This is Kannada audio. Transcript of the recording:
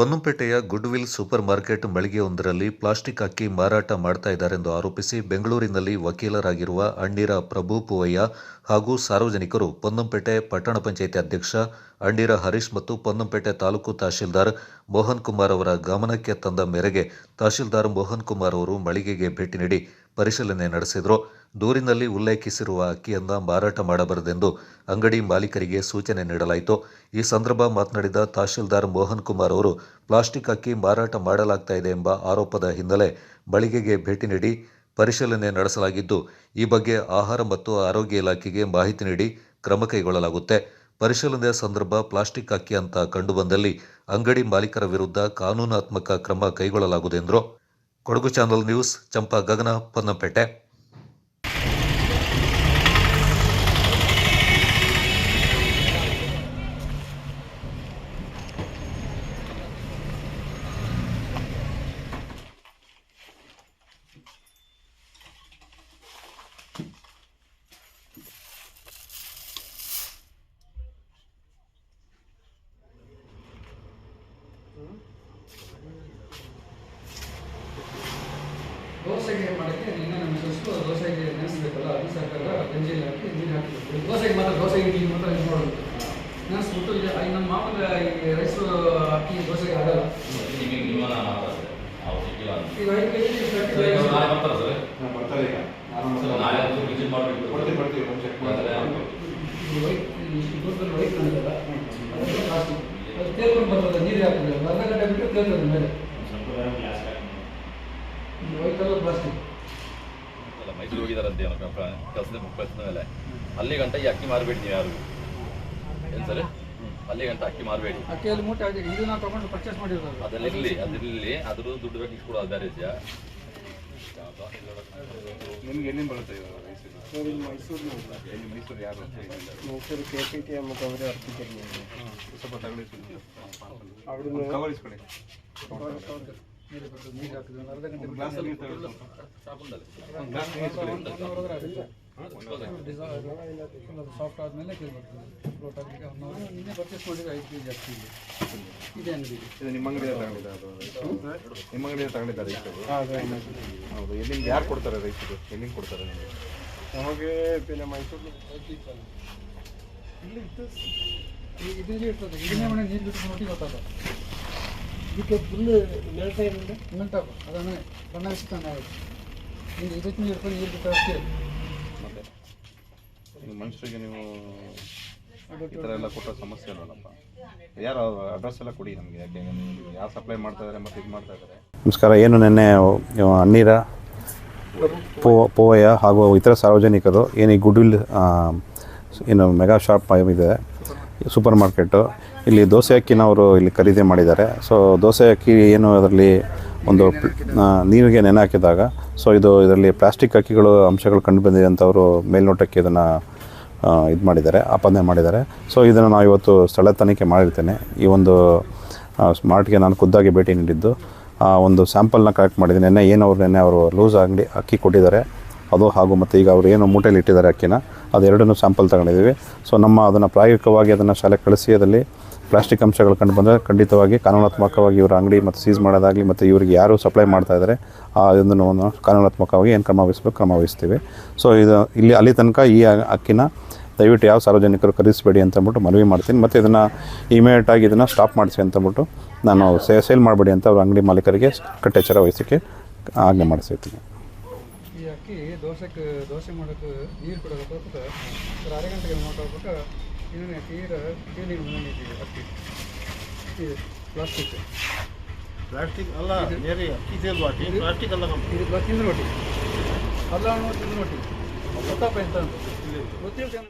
ಪೊನ್ನಂಪೇಟೆಯ ಗುಡ್ವಿಲ್ ಸೂಪರ್ ಮಾರ್ಕೆಟ್ ಮಳಿಗೆಯೊಂದರಲ್ಲಿ ಪ್ಲಾಸ್ಟಿಕ್ ಅಕ್ಕಿ ಮಾರಾಟ ಮಾಡ್ತಾ ಇದ್ದಾರೆಂದು ಆರೋಪಿಸಿ ಬೆಂಗಳೂರಿನಲ್ಲಿ ವಕೀಲರಾಗಿರುವ ಅಣ್ಣೀರ ಪ್ರಭು ಪುವಯ್ಯ ಹಾಗೂ ಸಾರ್ವಜನಿಕರು ಪೊನ್ನಂಪೇಟೆ ಪಟ್ಟಣ ಪಂಚಾಯಿತಿ ಅಧ್ಯಕ್ಷ ಅಣ್ಣೀರ ಹರೀಶ್ ಮತ್ತು ಪೊನ್ನಂಪೇಟೆ ತಾಲೂಕು ತಹಶೀಲ್ದಾರ್ ಮೋಹನ್ ಕುಮಾರ್ ಅವರ ಗಮನಕ್ಕೆ ತಂದ ಮೇರೆಗೆ ತಹಶೀಲ್ದಾರ್ ಮೋಹನ್ ಕುಮಾರ್ ಅವರು ಮಳಿಗೆಗೆ ಭೇಟಿ ನೀಡಿ ಪರಿಶೀಲನೆ ನಡೆಸಿದರು. ದೂರಿನಲ್ಲಿ ಉಲ್ಲೇಖಿಸಿರುವ ಅಕ್ಕಿಯನ್ನು ಮಾರಾಟ ಮಾಡಬಾರದೆಂದು ಅಂಗಡಿ ಮಾಲೀಕರಿಗೆ ಸೂಚನೆ ನೀಡಲಾಯಿತು. ಈ ಸಂದರ್ಭ ಮಾತನಾಡಿದ ತಹಶೀಲ್ದಾರ್ ಮೋಹನ್ ಕುಮಾರ್ ಅವರು, ಪ್ಲಾಸ್ಟಿಕ್ ಅಕ್ಕಿ ಮಾರಾಟ ಮಾಡಲಾಗ್ತಾ ಇದೆ ಎಂಬ ಆರೋಪದ ಹಿನ್ನೆಲೆ ಮಳಿಗೆಗೆ ಭೇಟಿ ನೀಡಿ ಪರಿಶೀಲನೆ ನಡೆಸಲಾಗಿದ್ದು, ಈ ಬಗ್ಗೆ ಆಹಾರ ಮತ್ತು ಆರೋಗ್ಯ ಇಲಾಖೆಗೆ ಮಾಹಿತಿ ನೀಡಿ ಕ್ರಮ ಕೈಗೊಳ್ಳಲಾಗುತ್ತೆ. ಪರಿಶೀಲನೆ ಸಂದರ್ಭ ಪ್ಲಾಸ್ಟಿಕ್ ಅಕ್ಕಿ ಅಂತ ಕಂಡುಬಂದಲ್ಲಿ ಅಂಗಡಿ ಮಾಲೀಕರ ವಿರುದ್ಧ ಕಾನೂನಾತ್ಮಕ ಕ್ರಮ ಕೈಗೊಳ್ಳಲಾಗುವುದು ಎಂದರು. Kodagu channel news Champa Gagana Ponnampet. ದೋಸೆಗೆ ಮಾಡೋಕ್ಕೆ ನಿನ್ನೆ ನಮ್ಮ ಮಿಸಸ್ಸು ದೋಸೆಗೆ ನೆನೆಸ್ಬೇಕಲ್ಲ ಅದು ಸರ್ಕಾರ ಗಂಜಿಲಿ ಹಾಕಿ ನೀರು ಹಾಕಿ ದೋಸೆಗೆ ಮಾತ್ರ ದೋಸೆ ಇಡ್ಲಿ ಮಾತ್ರ ಇದು ಮಾಡೋದು. ನೆನೆಸ್ಬಿಟ್ಟು ಈಗ ಈ ನಮ್ಮ ಮಾಮೂಲಿ ಈ ರೈಸು ಅಕ್ಕಿ ದೋಸೆಗೆ ಆಗಲ್ಲ. ನಿಮಗೆ ನಿಮ್ಮ ಮಾತಾಡ್ತಾರೆ ಅವ್ರು ಸಿಕ್ಕಿಲ್ಲ ಅಂತ ಈಗ ಐದು ಕೆ ಜಿ ಸರ್, ಬರ್ತಾರೆ ಸರ್ ಬರ್ತಾರೆ. ಈಗ ನಾನು ನಾಳೆ ಒಂದು ವಿಸಿಟ್ ಮಾಡಿಬಿಟ್ಟು ಬರ್ತೀವಿ ಬರ್ತೀವಿ ಒಂದು ಚೆಕ್ ಮಾಡ್ತಾರೆ ದೂರದಲ್ಲಿ ವೈಟ್ ಅದು ತೇಲ್ಕೊಂಡು ಬರ್ತದೆ ನೀರು ಹಾಕಿದ್ರೆ ಒಂದು ಅರ್ಧ ಗಂಟೆ ಬಿಟ್ಟು ತೇಲ್ತದೆ ಮೇಲೆ. ಅಲ್ಲ, ಮೈಸೂರು ಹೋಗಿದಾರಂತೆ ಏನೋ ಕೆಲಸದ ಮುಖ್ಯಸ್ಥನ ಮೇಲೆ. ಅಲ್ಲಿ ಗಂಟ ಈ ಅಕ್ಕಿ ಮಾರಬೇಡಿ ನೀವು ಯಾರು ಏನು ಸರ್? ಅಲ್ಲಿ ಗಂಟ ಅಕ್ಕಿ ಮಾರಬೇಡಿ. ಅಕ್ಕಿಯಲ್ಲಿ ಮೂಟೆ ಆಗಿದೆ ಇದು ನಾವು ತಗೊಂಡು ಪರ್ಚೇಸ್ ಮಾಡಿರೋದು. ಅದರಲ್ಲಿ ಅದರಲ್ಲಿ ಅದ್ರ ದುಡ್ಡು ಬೇಕು ಇಸ್ಕೊಡೋ ಅದು ಬೇರೆ ಇದೆಯಾ? ನಿಮ್ಗೆ ಎಲ್ಲಿಂದ ಬರುತ್ತೆ ರೈಸ್ ಇದು? ಎಲ್ಲಿ ಮೈಸೂರು ಯಾರು. Mysuru K P T M ಸ್ವಲ್ಪ ತಗೊಳ್ಳಿ ಸುದ್ದಿ. ಸಾಫ್ಟ್ ಆದಮೇಲೆ ಕ್ಲೀನ್ ಮಾಡ್ತೀವಿ. ಫ್ಲೋಟ್ ಆಗಲಿಕ್ಕೆ ಒನ್ ಅವರ್ ನಿನ್ನೆ ಪರ್ಚೇಸ್ ಮಾಡಿದ್ರೆ ಜಾಸ್ತಿ ಇದೆ. ಇದು ನಿಮ್ಮ ಅಂಗಡಿಯ ತಗೊಂಡಿದ್ದಾರೆ ಅದು ನಿಮ್ಮ ಅಂಗಡಿಯ ತಗೊಂಡಿದ್ದಾರೆ ರೈತರು? ಹೌದು. ಎಲ್ಲಿಂದ ಯಾರು ಕೊಡ್ತಾರೆ ರೈತರು ಎಲ್ಲಿಂದ ಕೊಡ್ತಾರೆ ನಮಗೆ? ಬೆಲೆ ಮೈಸೂರು. ಇಲ್ಲಿ ಇತ್ತು. ಇದನ್ನೇ ಇರ್ತದೆ. ಇದನ್ನೇ ಮನೆ ನೀರು ಬಿಟ್ಟು ನೋಡಿ ಗೊತ್ತಾಗ ಇದಕ್ಕೆ ಫುಲ್ ಮೆಲ್ತಾ ಇರಲಿಲ್ಲ ಮೆಲ್ಟಾಕು ಅದನ್ನೇ ಬಣ್ಣ ಹಚ್ತಾನೆ ಆಗುತ್ತೆ ನೀನು ಇದಕ್ಕೆ ನೀರು ಇಟ್ಕೊಂಡು ನೀರು ಬಿಟ್ಟು ಮತ್ತೆ ನೀವು ಮನುಷ್ಯರಿಗೆ ನೀವು ಈ ಥರ ಎಲ್ಲ ಕೊಟ್ಟೋ ಸಮಸ್ಯೆ ಇಲ್ವಲ್ಲಪ್ಪ? ಯಾರು ಅಡ್ರೆಸ್ ಎಲ್ಲ ಕೊಡಿ ನಮಗೆ ಯಾಕೆ ನೀವು ಯಾರು ಸಪ್ಲೈ ಮಾಡ್ತಾ ಇದ್ದಾರೆ ಮತ್ತು ಇದು ಮಾಡ್ತಾ ಇದ್ದಾರೆ ನಮಸ್ಕಾರ ಏನು ನಿನ್ನೆ ಅನ್ನೀರ ಪೋ ಪೋವಯ್ಯ ಹಾಗೂ ಇತರ ಸಾರ್ವಜನಿಕರು ಏನು ಈ ಗುಡ್ವಿಲ್ ಏನು ಮೆಗಾ ಶಾಪ್ ಇದೆ ಸೂಪರ್ ಮಾರ್ಕೆಟು. ಇಲ್ಲಿ ದೋಸೆ ಅಕ್ಕಿನ ಅವರು ಇಲ್ಲಿ ಖರೀದಿ ಮಾಡಿದ್ದಾರೆ. ಸೊ ದೋಸೆ ಅಕ್ಕಿ ಏನು ಅದರಲ್ಲಿ ಒಂದು ನೀರಿಗೆ ನೆನೆ ಹಾಕಿದಾಗ ಸೊ ಇದು ಇದರಲ್ಲಿ ಪ್ಲಾಸ್ಟಿಕ್ ಅಕ್ಕಿಗಳು ಅಂಶಗಳು ಕಂಡು ಬಂದಿದೆ ಅಂತ ಮೇಲ್ನೋಟಕ್ಕೆ ಇದನ್ನು ಇದು ಮಾಡಿದ್ದಾರೆ, ಆಪಾದನೆ ಮಾಡಿದ್ದಾರೆ. ಸೊ ಇದನ್ನು ನಾವು ಇವತ್ತು ಸ್ಥಳ ತನಿಖೆ ಮಾಡಿರ್ತೇನೆ. ಈ ಒಂದು ಸ್ಮಾರ್ಟ್ಗೆ ನಾನು ಖುದ್ದಾಗಿ ಭೇಟಿ ನೀಡಿದ್ದು, ಆ, ಒಂದು ಸ್ಯಾಂಪಲ್ನ ಕಲೆಕ್ಟ್ ಮಾಡಿದ್ದೀನಿ. ನೆನ್ನೆ ಏನು ಅವ್ರು, ನೆನ್ನೆ ಅವರು ಲೂಸ್ ಆಗಲಿ ಅಕ್ಕಿ ಕೊಟ್ಟಿದ್ದಾರೆ. ಅದು ಹಾಗೂ ಮತ್ತು ಈಗ ಅವರು ಏನು ಮೂಟೆಯಲ್ಲಿ ಇಟ್ಟಿದ್ದಾರೆ ಅಕ್ಕಿನ, ಅದೆರಡನ್ನೂ ಸ್ಯಾಂಪಲ್ ತಗೊಂಡಿದ್ದೀವಿ. ಸೊ ನಮ್ಮ ಅದನ್ನು ಪ್ರಾಯೋಗಿಕವಾಗಿ ಅದನ್ನು ಶಾಲೆಗೆ ಕಳಿಸಿ, ಅದರಲ್ಲಿ ಪ್ಲಾಸ್ಟಿಕ್ ಅಂಶಗಳು ಕಂಡು ಬಂದರೆ ಖಂಡಿತವಾಗಿ ಕಾನೂನಾತ್ಮಕವಾಗಿ ಇವರ ಅಂಗಡಿ ಮತ್ತು ಸೀಸ್ ಮಾಡೋದಾಗಲಿ ಮತ್ತು ಇವರಿಗೆ ಯಾರು ಸಪ್ಲೈ ಮಾಡ್ತಾ ಇದ್ದಾರೆ ಆ ಇದನ್ನು ಕಾನೂನಾತ್ಮಕವಾಗಿ ಏನು ಕ್ರಮ ವಹಿಸಬೇಕು ಕ್ರಮ ವಹಿಸ್ತೀವಿ ಸೊ ಇದು ಇಲ್ಲಿ ಅಲ್ಲಿ ತನಕ ಈ ಅಕ್ಕಿನ ದಯವಿಟ್ಟು ಯಾವ ಸಾರ್ವಜನಿಕರು ಖರೀದಿಸಬೇಡಿ ಅಂತಂದ್ಬಿಟ್ಟು ಮನವಿ ಮಾಡ್ತೀನಿ. ಮತ್ತು ಇದನ್ನು ಇಮಿಡಿಯೇಟಾಗಿ ಇದನ್ನು ಸ್ಟಾಪ್ ಮಾಡಿಸಿ ಅಂತಂದ್ಬಿಟ್ಟು ನಾನು ಸೇಲ್ ಮಾಡಬೇಡಿ ಅಂತ ಅವ್ರ ಅಂಗಡಿ ಮಾಲೀಕರಿಗೆ ಕಟ್ಟೆಚ್ಚರ ವಹಿಸಿಕೆ ಆಜ್ಞೆ ಮಾಡಿಸಿರ್ತೀನಿ. ಅಕ್ಕಿ ದೋಸೆಗೆ ದೋಸೆ ಮಾಡೋಕ್ಕೆ ನೀರು ಕೊಡೋಕೆ ಹೋಗ್ಬಿಟ್ಟು ಅரை ಗಂಟೆಗೆ ಮಾಡ್ಕೊಳ್ಬಿಟ್ಟು ಇದನ್ನೇ ತೀರ ಕ್ಲೀನಿಂಗ್ ಮುಂದಿದ್ದೀವಿ ಅಕ್ಕಿ. ಪ್ಲಾಸ್ಟಿಕ್. ಪ್ಲಾಸ್ಟಿಕ್ ಅಲ್ಲ ಪ್ಲಾಸ್ಟಿಕ್ ಅಲ್ಲ ಇದು ತಿಂದು ನೋಡಿ ಅಲ್ಲ ನೋಡಿ ತಿಂದು ನೋಡಿ ಗೊತ್ತಪ್ಪ ಎಂತ ಅಂತ. ಗೊತ್ತಿಲ್ಲ